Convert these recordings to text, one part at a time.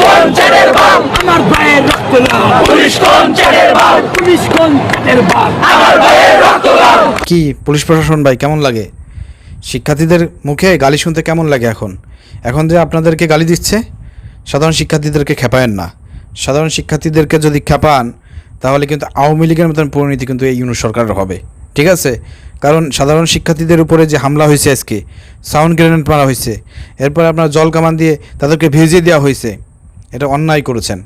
কোন বাল আমার ভাইয়ের রক্ত লাল। পুলিশ কোন বাল পুলিশ কোন চাঁদের বাল আমার ভাইয়ের রক্ত লাল। কি পুলিশ প্রশাসন ভাই কেমন লাগে? শিক্ষার্থীদের মুখে গালি শুনতে কেমন লাগে এখন? এখন যে আপনাদেরকে গালি দিচ্ছে সাধারণ শিক্ষার্থীদেরকে খেপায়েন না। সাধারণ শিক্ষার্থীদেরকে যদি খেপান তাহলে কিন্তু আওয়ামী লীগের মতন পরিণতি কিন্তু এই ইউনুস সরকারের হবে। ঠিক আছে? কারণ সাধারণ শিক্ষার্থীদের উপরে যে হামলা হয়েছে আজকে সাউন্ড গ্রেনেড মারা হয়েছে এরপর আপনার জল কামান দিয়ে তাদেরকে ভিজিয়ে দেওয়া হয়েছে। এটা অন্যায় করেছেন।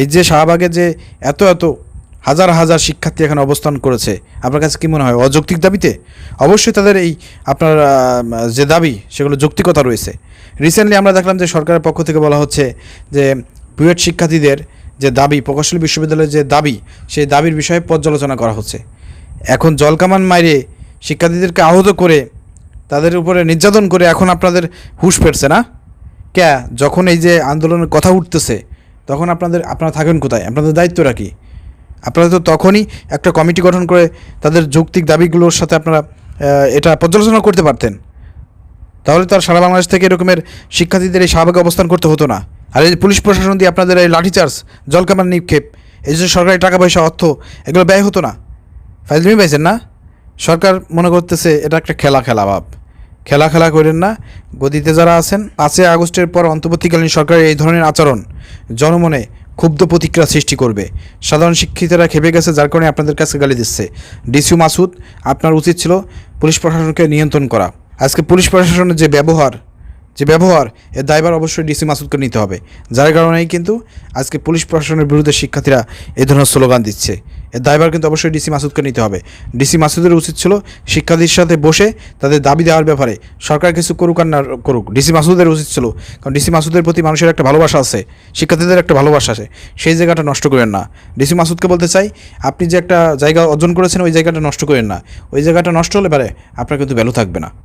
এই যে শাহবাগে যে এত এত হাজার হাজার শিক্ষার্থী এখানে অবস্থান করেছে, আপনার কাছে কী মনে হয় অযৌক্তিক দাবিতে? অবশ্যই তাদের এই আপনার যে দাবি, সেগুলো যৌক্তিকতা রয়েছে। রিসেন্টলি আমরা দেখলাম যে সরকারের পক্ষ থেকে বলা হচ্ছে যে বুয়েট শিক্ষার্থীদের যে দাবি, প্রকৌশলী বিশ্ববিদ্যালয়ের যে দাবি, সেই দাবির বিষয়ে পর্যালোচনা করা হচ্ছে। এখন জলকামান মাইরে শিক্ষার্থীদেরকে আহত করে তাদের উপরে নির্যাতন করে এখন আপনাদের হুঁশ ফেরছে না? ক্যা যখন এই যে আন্দোলনের কথা উঠতেছে, তখন আপনাদের, আপনারা থাকেন কোথায়? আপনাদের দায়িত্বটা কী? আপনারা তো তখনই একটা কমিটি গঠন করে তাদের যৌক্তিক দাবিগুলোর সাথে আপনারা এটা পর্যালোচনা করতে পারতেন। তাহলে তো আর সারা বাংলাদেশ থেকে এরকমের শিক্ষার্থীদের এই স্বাভাবিক অবস্থান করতে হতো না। আর এই পুলিশ প্রশাসন দিয়ে আপনাদের এই লাঠিচার্জ জলকামান নিক্ষেপ, এই যে সরকারি টাকা পয়সা অর্থ, এগুলো ব্যয় হতো না। ফাইজমি পাইছেন না? সরকার মনে করতেছে, এটা একটা খেলা খেলা ভাব। খেলা খেলা করেন না। গদিতে যারা আছেন, পাঁচই আগস্টের পর অন্তর্বর্তীকালীন সরকারের এই ধরনের আচরণ জনমনে ক্ষুব্ধ প্রতিক্রিয়া সৃষ্টি করবে। সাধারণ শিক্ষিতরা খেপে গেছে, যার কারণে আপনাদের কাছে গালি দিচ্ছে। ডিসিউ মাসুদ, আপনার উচিত ছিল পুলিশ প্রশাসনকে নিয়ন্ত্রণ করা। আজকে পুলিশ প্রশাসনের যে ব্যবহার যে ব্যবহার, এর দায়ভার অবশ্যই ডিসি মাসুদকে নিতে হবে। যার কারণেই কিন্তু আজকে পুলিশ প্রশাসনের বিরুদ্ধে শিক্ষার্থীরা এই ধরনের স্লোগান দিচ্ছে। এর দায়ভার কিন্তু অবশ্যই ডিসি মাসুদকে নিতে হবে। ডিসি মাসুদের উচিত ছিল শিক্ষার্থীর সাথে বসে তাদের দাবি দেওয়ার ব্যাপারে সরকার কিছু করুক আর না করুক। ডিসি মাসুদের উচিত ছিল, কারণ ডিসি মাসুদের প্রতি মানুষের একটা ভালোবাসা আছে, শিক্ষার্থীদের একটা ভালোবাসা আছে, সেই জায়গাটা নষ্ট করেন না। ডিসি মাসুদকে বলতে চাই, আপনি যে একটা জায়গা অর্জন করেছেন, ওই জায়গাটা নষ্ট করেন না। ওই জায়গাটা নষ্ট হলে পারে আপনার কিন্তু ভ্যালু থাকবে না।